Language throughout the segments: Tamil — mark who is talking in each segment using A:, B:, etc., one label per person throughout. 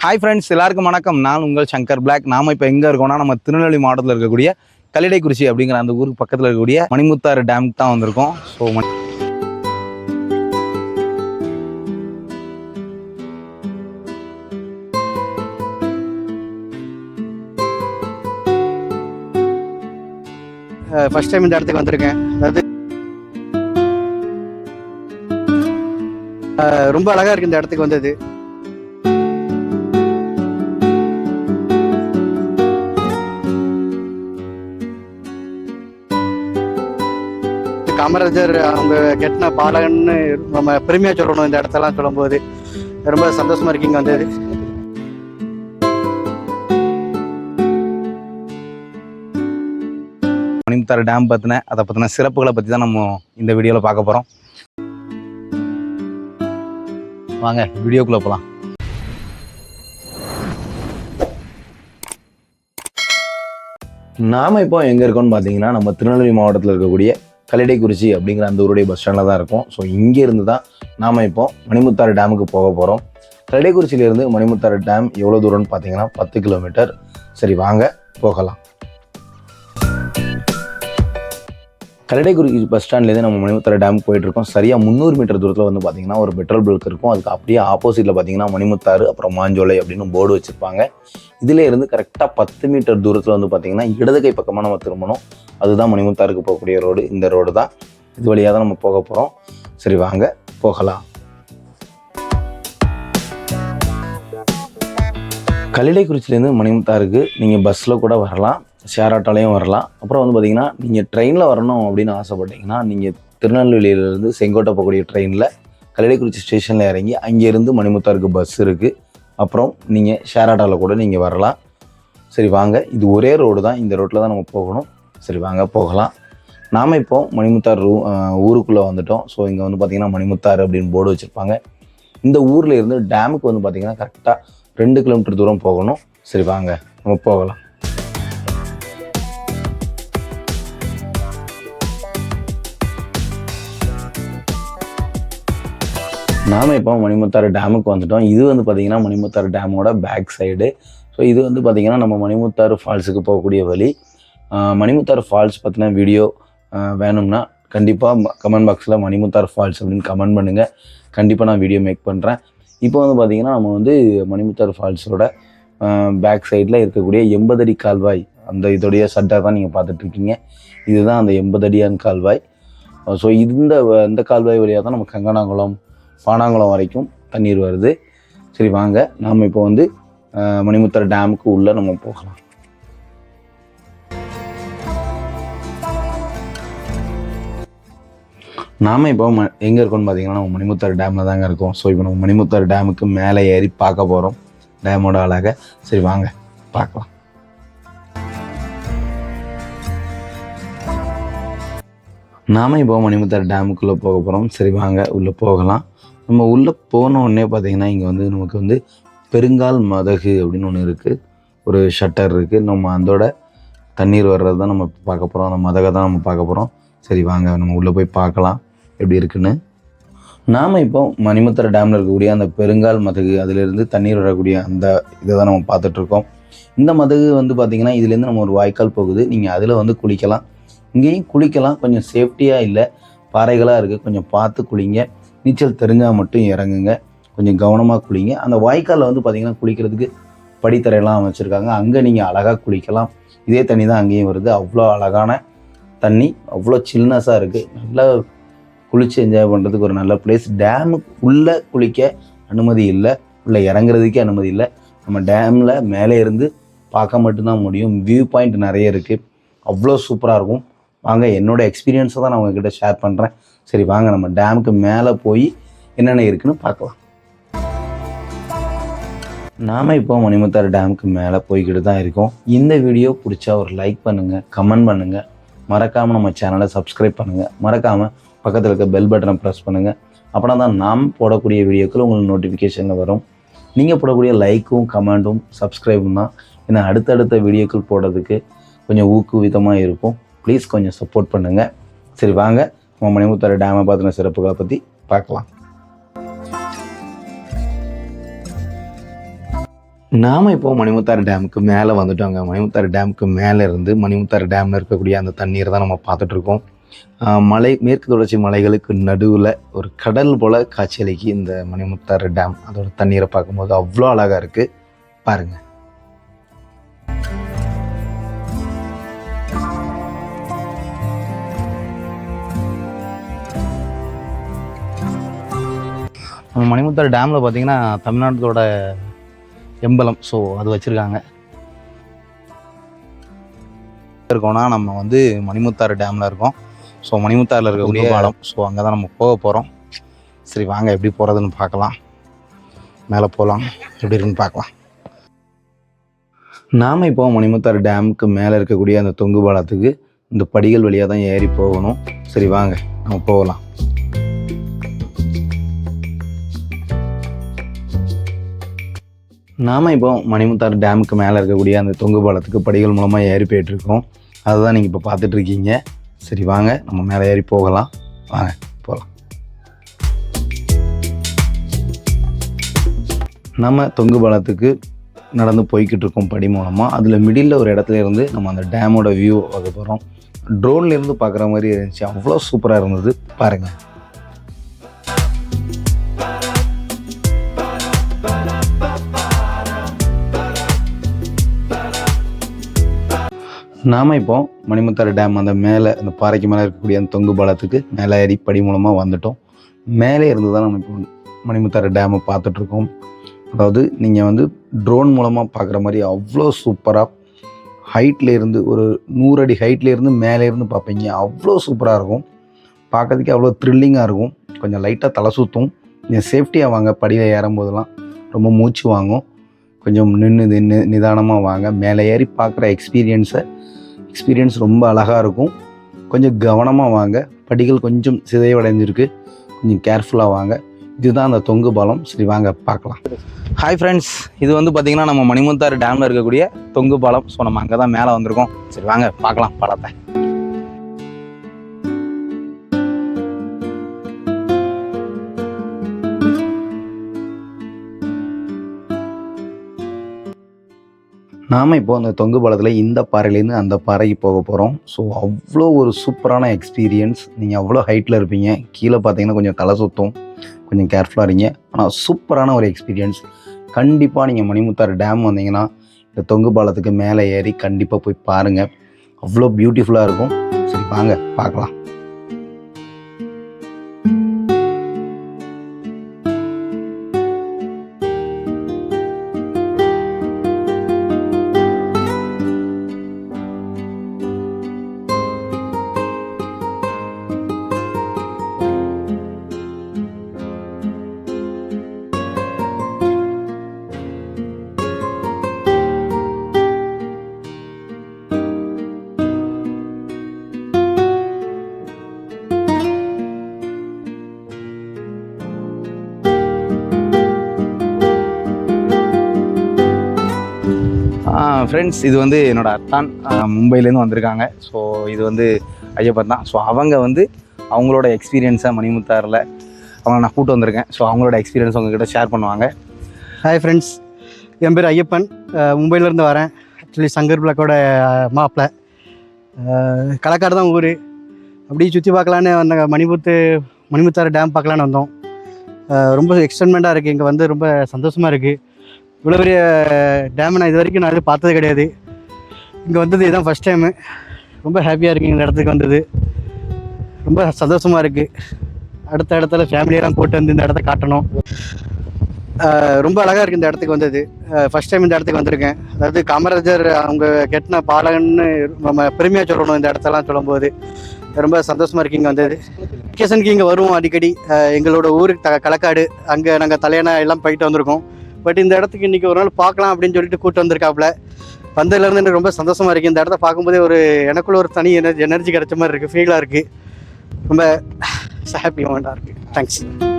A: ஹாய் ஃப்ரெண்ட்ஸ் எல்லாருக்கும் வணக்கம். நான் உங்கள் சங்கர் பிளாக் நாம இப்போ எங்கே இருக்கோம்னா நம்ம திருநெல்வேலி மாவட்டத்தில் இருக்கக்கூடிய கல்லிடைக்குறிச்சி அப்படிங்கிற அந்த ஊருக்கு பக்கத்தில் இருக்கக்கூடிய மணிமுத்தாறு டேமுக்கு தான் வந்திருக்கோம். ஸோ
B: ஃபர்ஸ்ட் டைம் இந்த இடத்துக்கு வந்திருக்கேன். அதாவது அஹ், ரொம்ப அழகா இருக்கு இந்த இடத்துக்கு வந்தது. காமராஜர் அவங்க கெட்டின பாலகன்னு நம்ம பெருமையா சொல்லணும் இந்த இடத்தெல்லாம் சொல்லும்போது. ரொம்ப சந்தோஷமா இருக்கீங்க வந்தது
A: மணிமுத்தாறு டேம் பற்றின அதை பற்றின சிறப்புகளை பற்றி தான் நம்ம இந்த வீடியோவில் பார்க்க போகிறோம் வாங்க வீடியோக்குள்ளே போகலாம் நாம இப்போ எங்கே இருக்கோம்னு பார்த்தீங்கன்னா நம்ம திருநெல்வேலி மாவட்டத்தில் இருக்கக்கூடிய கல்லிடைக்குறிச்சி அப்படிங்கிற அந்த ஊருடைய பஸ் ஸ்டாண்டில் தான் இருக்கும். ஸோ இங்கேருந்து தான் நாம் இப்போ மணிமுத்தாறு டேமுக்கு போக போகிறோம் கல்லிடைக்குறிச்சியிலேருந்து மணிமுத்தாறு டேம் எவ்வளோ தூரம்னு பார்த்தீங்கன்னா பத்து கிலோமீட்டர் சரி வாங்க போகலாம். கல்லடைக்குறிச்சி பஸ் ஸ்டாண்ட்லேருந்து நம்ம மணிமுத்தாறு டேம் போயிட்டுருக்கோம். சரியாக முந்நூறு மீட்டர் தூரத்தில் வந்து பார்த்தீங்கன்னா ஒரு பெட்ரோல் பல்க் இருக்கும். அதுக்கு அப்படியே ஆப்போசிட்டில் பார்த்தீங்கன்னா மணிமுத்தாறு அப்புறம் மாஞ்சோலை அப்படின்னு போர்டு வச்சுருப்பாங்க. இதிலே இருந்து கரெக்டாக பத்து மீட்டர் தூரத்தில் வந்து பார்த்தீங்கன்னா இடது கை பக்கமாக நம்ம திரும்பணும். அதுதான் மணிமுத்தாருக்கு போகக்கூடிய ரோடு இந்த ரோடு தான். இது வழியாக தான் நம்ம போக போகிறோம் சரி வாங்க. போகலாம். கல்லிடைக்குறிச்சிலேருந்து மணிமுத்தாருக்கு நீங்கள் பஸ்ஸில் கூட வரலாம். ஷேர் ஆட்டோலையும் வரலாம். அப்புறம் வந்து பார்த்தீங்கன்னா நீங்கள் ட்ரெயினில் வரணும் அப்படின்னு ஆசைப்பட்டீங்கன்னா நீங்கள் திருநெல்வேலியிலேருந்து செங்கோட்டை போகக்கூடிய ட்ரெயினில் கல்லடைக்குறிச்சி ஸ்டேஷனில் இறங்கி அங்கேருந்து மணிமுத்தாருக்கு பஸ் இருக்குது அப்புறம் நீங்கள் ஷேர் ஆட்டோவில் கூட நீங்கள் வரலாம். சரி வாங்க. இது ஒரே ரோடு தான். இந்த ரோட்டில் தான் நம்ம போகணும். சரி வாங்க போகலாம். நாம் இப்போது மணிமுத்தார் ரூ ஊருக்குள்ளே வந்துட்டோம். ஸோ இங்கே வந்து பார்த்திங்கன்னா மணிமுத்தார் அப்படின்னு போர்டு வச்சுருப்பாங்க. இந்த ஊரில் இருந்து டேமுக்கு வந்து பார்த்திங்கன்னா கரெக்டாக ரெண்டு கிலோமீட்டர் தூரம் போகணும். சரி வாங்க. நம்ம போகலாம். நாம இப்போ மணிமுத்தாறு டேமுக்கு வந்துட்டோம். இது வந்து பார்த்திங்கன்னா மணிமுத்தாறு டேமோட பேக் சைடு ஸோ இது வந்து பார்த்திங்கன்னா நம்ம மணிமுத்தாறு ஃபால்ஸுக்கு போகக்கூடிய வழி. மணிமுத்தாறு ஃபால்ஸ் பற்றின வீடியோ வேணும்னா கண்டிப்பாக கமெண்ட் பாக்ஸில் மணிமுத்தாறு ஃபால்ஸ் அப்படின்னு கமெண்ட் பண்ணுங்கள் கண்டிப்பாக நான் வீடியோ மேக் பண்ணுறேன் இப்போ வந்து பார்த்திங்கன்னா நம்ம வந்து மணிமுத்தாறு ஃபால்ஸோட பேக் சைடில் இருக்கக்கூடிய எண்பதடி கால்வாய் அந்த இதோடைய சட்டை தான் நீங்கள் பார்த்துட்ருக்கீங்க இதுதான் அந்த எண்பதடியான் கால்வாய். ஸோ இந்த இந்த கால்வாய் வழியாக தான் நம்ம கங்கனாங்குளம் பானாங்குளம் வரைக்கும் தண்ணீர் வருது. சரி வாங்க. நாம் இப்போ வந்து மணிமுத்தர் டேமுக்கு உள்ளே நம்ம போகலாம். நாம் இப்போ ம எங்கே இருக்கோம்னு பார்த்தீங்கன்னா நம்ம மணிமுத்தர் டேமில் தாங்க இருக்கோம். ஸோ இப்போ நம்ம மணிமுத்தர் டேமுக்கு மேலே ஏறி பார்க்க போகிறோம் டேமோட அழகை. சரி வாங்க. பார்க்கலாம். நாம் இப்போ மணிமுத்தாறு டேமுக்குள்ளே போக போகிறோம் சரி வாங்க. உள்ளே போகலாம். நம்ம உள்ளே போன உடனே பார்த்தீங்கன்னா இங்கே வந்து நமக்கு வந்து பெருங்கால் மதகு அப்படின்னு ஒன்று இருக்குது ஒரு ஷட்டர் இருக்குது நம்ம அதோட தண்ணீர் வர்றது தான் நம்ம பார்க்க போகிறோம் அந்த மதகை தான் நம்ம பார்க்க போகிறோம் சரி வாங்க நம்ம உள்ளே போய் பார்க்கலாம். எப்படி இருக்குன்னு. நாம் இப்போ மணிமுத்தாறு டேமில் இருக்கக்கூடிய அந்த பெருங்கால் மதகு அதிலிருந்து தண்ணீர் வரக்கூடிய அந்த இதை தான் நம்ம பார்த்துட்ருக்கோம் இந்த மதகு வந்து பார்த்திங்கன்னா இதுலேருந்து நம்ம ஒரு வாய்க்கால் போகுது. நீங்கள் அதில் வந்து குளிக்கலாம். இங்கேயும் குளிக்கலாம். கொஞ்சம் சேஃப்டியாக இல்லை. பாறைகளாக இருக்குது கொஞ்சம் பார்த்து குளிங்க. நீச்சல் தெரிஞ்சால் மட்டும் இறங்குங்க. கொஞ்சம் கவனமாக குளிங்க. அந்த வாய்க்காலில் வந்து பார்த்திங்கன்னா குளிக்கிறதுக்கு படித்தரையெல்லாம் வச்சுருக்காங்க அங்கே நீங்கள் அழகாக குளிக்கலாம். இதே தண்ணி தான் அங்கேயும் வருது. அவ்வளோ அழகான தண்ணி. அவ்வளோ சில்னஸாக இருக்குது நல்லா குளித்து என்ஜாய் பண்ணுறதுக்கு ஒரு நல்ல பிளேஸ் டேமுக்கு உள்ளே குளிக்க அனுமதி இல்லை. உள்ளே இறங்குறதுக்கே அனுமதி இல்லை. நம்ம டேமில் மேலே இருந்து பார்க்க மட்டும்தான் முடியும். வியூ பாயிண்ட் நிறைய இருக்குது அவ்வளோ சூப்பராக இருக்கும். வாங்க என்னோட எக்ஸ்பீரியன்ஸை தான் நான் உங்ககிட்ட ஷேர் பண்ணுறேன் சரி வாங்க நம்ம டேமுக்கு மேலே போய் என்னென்ன இருக்குன்னு பார்க்கலாம். நாம் இப்போ மணிமுத்தாறு டேமுக்கு மேலே போய்கிட்டு தான் இருக்கோம். இந்த வீடியோ பிடிச்சா ஒரு லைக் பண்ணுங்கள் கமெண்ட் பண்ணுங்கள் மறக்காமல் நம்ம சேனலை சப்ஸ்கிரைப் பண்ணுங்கள் மறக்காமல் பக்கத்தில் இருக்க பெல் பட்டனை ப்ரெஸ் பண்ணுங்கள் அப்படின்னா தான் நாம் போடக்கூடிய வீடியோக்கள் உங்களுக்கு நோட்டிஃபிகேஷனில் வரும். நீங்கள் போடக்கூடிய லைக்கும் கமெண்ட்டும் சப்ஸ்கிரைபும் தான். ஏன்னா அடுத்தடுத்த வீடியோக்கள் போடுறதுக்கு கொஞ்சம் ஊக்குவிதமாக இருக்கும் ப்ளீஸ் கொஞ்சம் சப்போர்ட் பண்ணுங்கள் சரி வாங்க. நம்ம மணிமுத்தாறு டேமை பார்த்துன சிறப்புகளை பற்றி பார்க்கலாம். நாம் இப்போ மணிமுத்தாறு டேமுக்கு மேலே வந்துட்டோங்க. மணிமுத்தாறு டேமுக்கு மேலே இருந்து மணிமுத்தாறு டேமில் இருக்கக்கூடிய அந்த தண்ணீரை தான் நம்ம பார்த்துட்ருக்கோம் மலை மேற்கு தொடர்ச்சி மலைகளுக்கு நடுவில் ஒரு கடல் போல் காட்சியளிக்கு இந்த மணிமுத்தாறு டேம் அதோட தண்ணீரை பார்க்கும்போது அவ்வளோ அழகாக இருக்குது பாருங்கள்
C: நம்ம மணிமுத்தாறு டேமில் பார்த்தீங்கன்னா தமிழ்நாட்டோட எம்பலம். ஸோ அது வச்சுருக்காங்க. இருக்கோம்னா நம்ம வந்து மணிமுத்தாறு டேமில் இருக்கோம். ஸோ மணிமுத்தாறில் இருக்கக்கூடிய பாலம் ஸோ அங்கே தான் நம்ம போக போகிறோம் சரி வாங்க எப்படி போகிறதுன்னு பார்க்கலாம் மேலே போகலாம் எப்படி இருக்குன்னு பார்க்கலாம்
A: நாம் இப்போ மணிமுத்தாறு டேமுக்கு மேலே இருக்கக்கூடிய அந்த தொங்கு பாலத்துக்கு இந்த படிகள் வழியாக தான் ஏறி போகணும். சரி வாங்க நம்ம போகலாம். நாம் இப்போ மணிமுத்தாறு டேமுக்கு மேலே இருக்கக்கூடிய அந்த தொங்கு பாலத்துக்கு படிகள் மூலமாக ஏறி போயிட்டுருக்கோம். அதுதான் நீங்கள் இப்போ பார்த்துட்ருக்கீங்க சரி வாங்க. நம்ம மேலே ஏறி போகலாம். வாங்க போகலாம் நம்ம தொங்கு பாலத்துக்கு நடந்து போய்கிட்டு இருக்கோம் படி மூலமாக அதில் மிடில் ஒரு இடத்துல இருந்து நம்ம அந்த டேமோட வியூ பார்க்க போகிறோம் ட்ரோன்லேருந்து பார்க்குற மாதிரி இருந்துச்சு. அவ்வளோ சூப்பராக இருந்தது. பாருங்கள் நாம் இப்போ மணிமுத்தாறு டேம் அந்த மேலே அந்த பாறைக்கு மேலே இருக்கக்கூடிய அந்த தொங்கு பாலத்துக்கு மேலே ஏறி படி மூலமாக வந்துட்டோம். மேலே இருந்து தான் நம்ம இப்போ மணிமுத்தாறு டேமை பார்த்துட்ருக்கோம். அதாவது நீங்கள் வந்து ட்ரோன் மூலமாக பார்க்குற மாதிரி அவ்வளோ சூப்பராக ஹைட்டில் இருந்து ஒரு நூறு அடி ஹைட்ல இருந்து மேலே இருந்து பார்ப்பீங்க. அவ்வளோ சூப்பராக இருக்கும். பார்க்கறதுக்கே அவ்வளோ த்ரில்லிங்காக இருக்கும். கொஞ்சம் லைட்டாக தலை சுற்றும் நீங்கள் சேஃப்டியாக வாங்க. படியில் ஏறும்போதெல்லாம் ரொம்ப மூச்சு வாங்கும். கொஞ்சம் நின்று நின்று நிதானமாக வாங்க. மேலே ஏறி பார்க்குற எக்ஸ்பீரியன்ஸை எக்ஸ்பீரியன்ஸ் ரொம்ப அழகாக இருக்கும். கொஞ்சம் கவனமாக வாங்க. படிகள் கொஞ்சம் சிதைவடைஞ்சிருக்கு. கொஞ்சம் கேர்ஃபுல்லாக வாங்க. இதுதான் அந்த தொங்கு பாலம். சரி வாங்க பார்க்கலாம்.
C: ஹாய் ஃப்ரெண்ட்ஸ் இது வந்து பார்த்திங்கன்னா நம்ம மணிமுத்தாறு டேமில் இருக்கக்கூடிய தொங்கு பாலம். ஸோ நம்ம அங்கே தான் மேலே வந்திருக்கோம். சரி வாங்க பார்க்கலாம் பாலத்தை
A: நாம் இப்போ அந்த தொங்கு பாலத்தில் இந்த பாறையிலேருந்து அந்த பாறைக்கு போக போகிறோம் ஸோ அவ்வளோ ஒரு சூப்பரான எக்ஸ்பீரியன்ஸ் நீங்கள் அவ்வளோ ஹைட்டில் இருப்பீங்க. கீழே பார்த்தீங்கன்னா கொஞ்சம் தலை சுத்தும். கொஞ்சம் கேர்ஃபுல்லாக இருங்க. ஆனால் சூப்பரான ஒரு எக்ஸ்பீரியன்ஸ் கண்டிப்பாக நீங்கள் மணிமுத்தாறு டேம் வந்தீங்கன்னா இந்த தொங்கு பாலத்துக்கு மேலே ஏறி கண்டிப்பாக போய் பாருங்கள் அவ்வளோ பியூட்டிஃபுல்லாக இருக்கும். சரி வாங்க பார்க்கலாம்.
C: ஃப்ரெண்ட்ஸ் இது வந்து என்னோடய அத்தான். மும்பையிலேருந்து மும்பைலேருந்து வந்திருக்காங்க. ஸோ இது வந்து ஐயப்பன் தான். ஸோ அவங்க வந்து அவங்களோட எக்ஸ்பீரியன்ஸாக மணிமுத்தாரில் அவங்க நான் கூட்டு வந்திருக்கேன். ஸோ அவங்களோட எக்ஸ்பீரியன்ஸ் உங்ககிட்ட ஷேர் பண்ணுவாங்க.
B: ஹாய் ஃப்ரெண்ட்ஸ் என் பேர் ஐயப்பன். மும்பையிலேருந்து வரேன். ஆக்சுவலி சங்கர் பிளாக்கோட மாப்பிள்ள களக்காடு தான் ஊர். அப்படியே சுற்றி பார்க்கலான்னு வந்த மணிமுத்து மணிமுத்தாறு டேம் பார்க்கலான்னு வந்தோம். ரொம்ப எக்ஸ்டென்மெண்ட்டாக இருக்குது இங்கே வந்து ரொம்ப சந்தோஷமாக இருக்குது இவ்வளோ பெரிய டேம் நான் இது வரைக்கும் நான் எதுவும் பார்த்தது கிடையாது. இங்கே வந்தது இதுதான் ஃபஸ்ட் டைமு ரொம்ப ஹாப்பியாக இருக்குது இந்த இடத்துக்கு வந்தது. ரொம்ப சந்தோஷமாக இருக்குது அடுத்த இடத்துல ஃபேமிலியெல்லாம் கூட்டு வந்து இந்த இடத்த காட்டணும். ரொம்ப அழகாக இருக்குது இந்த இடத்துக்கு வந்தது. ஃபர்ஸ்ட் டைம் இந்த இடத்துக்கு வந்திருக்கேன். அதாவது காமராஜர் அவங்க கெட்டின பாலகன்னு நம்ம பெருமையாக சொல்லணும் இந்த இடத்தெல்லாம் சொல்லும்போது. ரொம்ப சந்தோஷமாக இருக்குது இங்கே வந்தது. வெக்கேஷனுக்கு இங்கே வருவோம் அடிக்கடி. எங்களோட ஊருக்கு த களக்காடு அங்கே நாங்கள் தலையணா எல்லாம் போயிட்டு வந்திருக்கோம். பட் இந்த இடத்துக்கு இன்றைக்கி ஒரு நாள் பார்க்கலாம் அப்படின்னு சொல்லிட்டு கூட்டு வந்திருக்காப்புல. வந்ததுலேருந்து எனக்கு ரொம்ப சந்தோஷமாக இருக்குது இந்த இடத்த பார்க்கும்போதே ஒரு எனக்குள்ள ஒரு தனி எனர்ஜி எனர்ஜி கிடைச்ச மாதிரி இருக்குது ஃபீலாக இருக்குது ரொம்ப ஹாப்பி மூமெண்ட்டாக இருக்குது தேங்க்ஸ்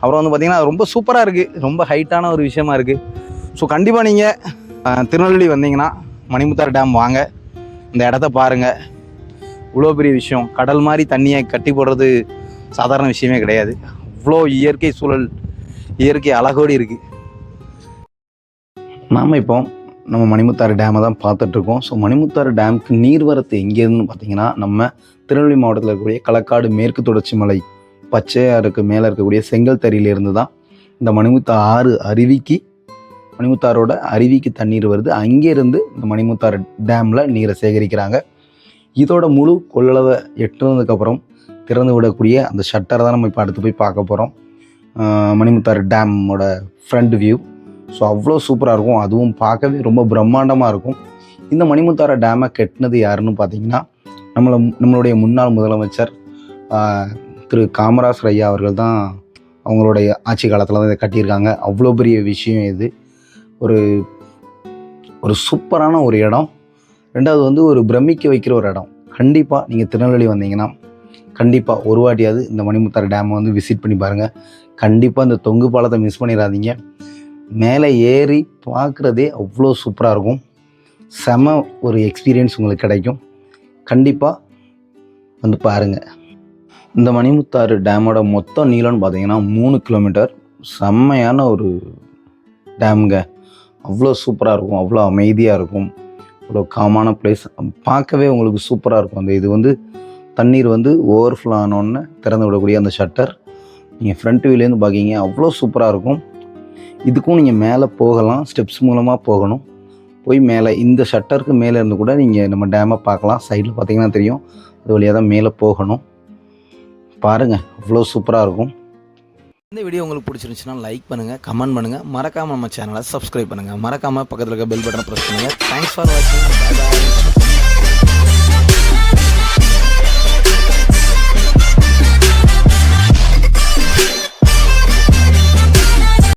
C: அப்புறம் வந்து பார்த்தீங்கன்னா ரொம்ப சூப்பராக இருக்குது ரொம்ப ஹைட்டான ஒரு விஷயமா இருக்குது ஸோ கண்டிப்பாக நீங்கள் திருநெல்வேலி வந்தீங்கன்னா மணிமுத்தார் டேம் வாங்க. இந்த இடத்த பாருங்கள் இவ்வளோ பெரிய விஷயம். கடல் மாதிரி தண்ணியை கட்டி போடுறது சாதாரண விஷயமே கிடையாது. அவ்வளோ இயற்கை சூழல் இயற்கை அழகோடு இருக்குது
A: நாம் இப்போ நம்ம மணிமுத்தாறு டேமை தான் பார்த்துட்ருக்கோம் ஸோ மணிமுத்தாறு டேமுக்கு நீர்வரத்து எங்கேருந்துன்னு பார்த்தீங்கன்னா நம்ம திருநெல்வேலி மாவட்டத்தில் இருக்கக்கூடிய களக்காடு மேற்கு தொடர்ச்சி மலை பச்சையாக இருக்க மேலே இருக்கக்கூடிய செங்கல் தறியிலிருந்து தான் இந்த மணிமுத்தா ஆறு அருவிக்கு மணிமுத்தாரோட அருவிக்கு தண்ணீர் வருது. அங்கேருந்து இந்த மணிமுத்தாறு டேமில் நீரை சேகரிக்கிறாங்க. இதோட முழு கொள்ளளவை எட்டுனதுக்கப்புறம் திறந்து விடக்கூடிய அந்த ஷட்டரை தான் நம்ம இப்போ அடுத்து போய் பார்க்க போகிறோம் மணிமுத்தாறு டேமோட ஃப்ரண்ட் வியூ ஸோ அவ்வளோ சூப்பராக இருக்கும். அதுவும் பார்க்கவே ரொம்ப பிரம்மாண்டமாக இருக்கும். இந்த மணிமுத்தாறு டேமை கட்டினது யாருன்னு பார்த்தீங்கன்னா நம்மளை நம்மளுடைய முன்னாள் முதலமைச்சர் திரு காமராஜர் ஐயா அவர்கள் தான் அவங்களுடைய ஆட்சி காலத்தில் தான் இதை கட்டியிருக்காங்க. அவ்வளோ பெரிய விஷயம் இது. ஒரு ஒரு சூப்பரான ஒரு இடம். ரெண்டாவது வந்து ஒரு பிரமிக்க வைக்கிற ஒரு இடம். கண்டிப்பாக நீங்கள் திருநெல்வேலி வந்தீங்கன்னா கண்டிப்பாக ஒரு வாட்டியாவது இந்த மணிமுத்தாறு டேமை வந்து விசிட் பண்ணி பாருங்கள் கண்டிப்பாக இந்த தொங்கு பாலத்தை மிஸ் பண்ணிடாதீங்க. மேலே ஏறி பார்க்குறதே அவ்வளோ சூப்பராக இருக்கும். செம ஒரு எக்ஸ்பீரியன்ஸ் உங்களுக்கு கிடைக்கும். கண்டிப்பாக வந்து பாருங்கள் இந்த மணிமுத்தாறு டேமோட மொத்த நீளம்னு பார்த்தீங்கன்னா மூணு கிலோமீட்டர். செம்மையான ஒரு டேமுங்க. அவ்வளோ சூப்பராக இருக்கும். அவ்வளோ அமைதியாக இருக்கும். அவ்வளோ காமான பிளேஸ் பார்க்கவே உங்களுக்கு சூப்பராக இருக்கும். அந்த இது வந்து தண்ணீர் வந்து ஓவர்ஃப்ளோ ஆனோடனே திறந்து விடக்கூடிய அந்த ஷட்டர் நீங்கள் ஃப்ரண்ட் வியூலேருந்து பார்க்கிங்க அவ்வளோ சூப்பராக இருக்கும். இதுக்கும் நீங்கள் மேலே போகலாம். ஸ்டெப்ஸ் மூலமாக போகணும். போய் மேலே இந்த ஷட்டருக்கு மேலே இருந்து கூட நீங்கள் நம்ம டேமை பார்க்கலாம். சைடில் பார்த்தீங்கன்னா தெரியும். அது வழியாக தான் மேலே போகணும். பாருங்கள் அவ்வளோ சூப்பராக இருக்கும்.
D: இந்த வீடியோ உங்களுக்கு பிடிச்சிருந்துச்சுன்னா லைக் பண்ணுங்கள் கமெண்ட் பண்ணுங்கள் மறக்காமல் நம்ம சேனலை சப்ஸ்கிரைப் பண்ணுங்கள் மறக்காமல் பக்கத்தில் இருக்க பெல் பட்டனை ப்ரெஸ் பண்ணுங்கள் தேங்க்ஸ் ஃபார் வாட்சிங்